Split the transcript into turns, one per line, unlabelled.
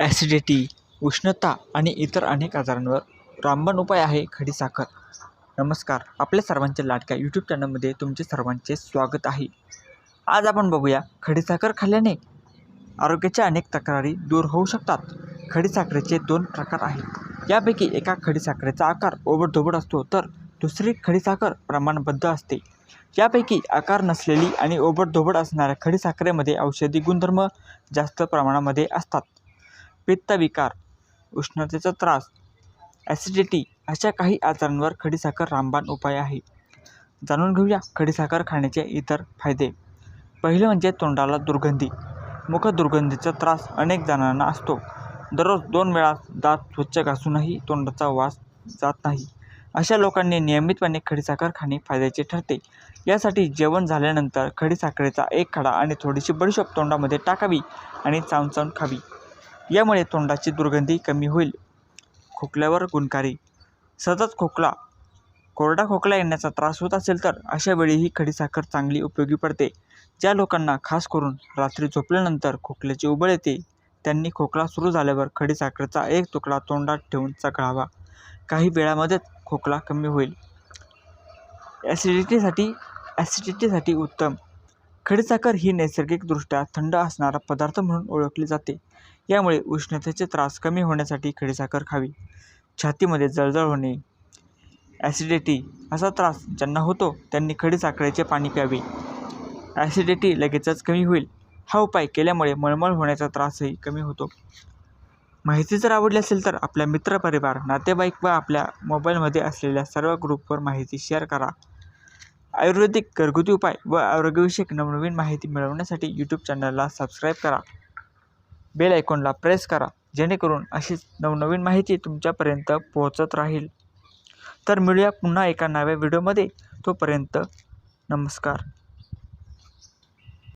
Acidity उष्णता आणि इतर अनेक आजारांवर रामबाण उपाय आहे खडीसाखर नमस्कार आपल्या सर्वांच्या लाडक्या यूट्यूब चॅनलमध्ये तुमचे सर्वांचे स्वागत आहे. आज आपण बघूया खडीसाखर खाल्ल्याने आरोग्याच्या अनेक तक्रारी दूर होऊ शकतात. खडीसाखरेचे दोन प्रकार आहेत. यापैकी एका खडीसाखरेचा आकार ओबडधोबड असतो तर दुसरी खडीसाखर प्रमाणबद्ध असते. यापैकी आकार नसलेली आणि ओबडधोबड असणाऱ्या खडीसाखरेमध्ये औषधी गुणधर्म जास्त प्रमाणामध्ये असतात. पित्तविकार उष्णतेचा त्रास ॲसिडिटी अशा काही आजारांवर खडीसाखर रामबाण उपाय आहे. जाणून घेऊया खडीसाखर खाण्याचे इतर फायदे. पहिले म्हणजे तोंडाला दुर्गंधी. मुख दुर्गंधीचा त्रास अनेक जणांना असतो. दररोज दोन वेळा दात स्वच्छ घासूनही तोंडाचा वास जात नाही. अशा लोकांनी नियमितपणे खडीसाखर खाणे फायद्याचे ठरते. यासाठी जेवण झाल्यानंतर खडीसाखरेचा एक खडा आणि थोडीशी बडीशोप तोंडामध्ये टाकावी आणि चावून चावून खावी. यामुळे तोंडाची दुर्गंधी कमी होईल. खोकल्यावर गुणकारी. सतत खोकला. कोरडा खोकला येण्याचा त्रास होत असेल तर अशा वेळी ही खडीसाखर चांगली उपयोगी पडते. ज्या लोकांना खास करून रात्री झोपल्यानंतर खोकल्याची उबळ येते त्यांनी खोकला सुरू झाल्यावर खडीसाखरेचा एक तुकडा तोंडात ठेवून चकळावा. काही वेळामध्येच खोकला कमी होईल. ॲसिडिटीसाठी ॲसिडिटीसाठी उत्तम. खडीसाखर ही नैसर्गिकदृष्ट्या थंड असणारा पदार्थ म्हणून ओळखली जाते. यामुळे उष्णतेचे त्रास कमी होण्यासाठी खडीसाखर खावी. छातीमध्ये जळजळ होणे ॲसिडिटी असा त्रास ज्यांना होतो त्यांनी खडीसाखरेचे पाणी प्यावे. ॲसिडिटी लगेचच कमी होईल. हा उपाय केल्यामुळे मळमळ होण्याचा त्रासही कमी होतो. माहिती जर आवडली असेल तर आपल्या मित्रपरिवार नातेवाईक व आपल्या मोबाईलमध्ये असलेल्या सर्व ग्रुपवर माहिती शेअर करा. आयुर्वेदिक घरगुती उपाय व आरोग्यविषयक नवनवीन माहिती मिळवण्यासाठी यूट्यूब चॅनलला सबस्क्राईब करा. बेल आयकॉनला प्रेस करा जेणेकरून अशीच नवनवीन माहिती तुमच्यापर्यंत पोहोचत राहील. तर मिळूया पुन्हा एका नव्या व्हिडिओमध्ये तोपर्यंत नमस्कार.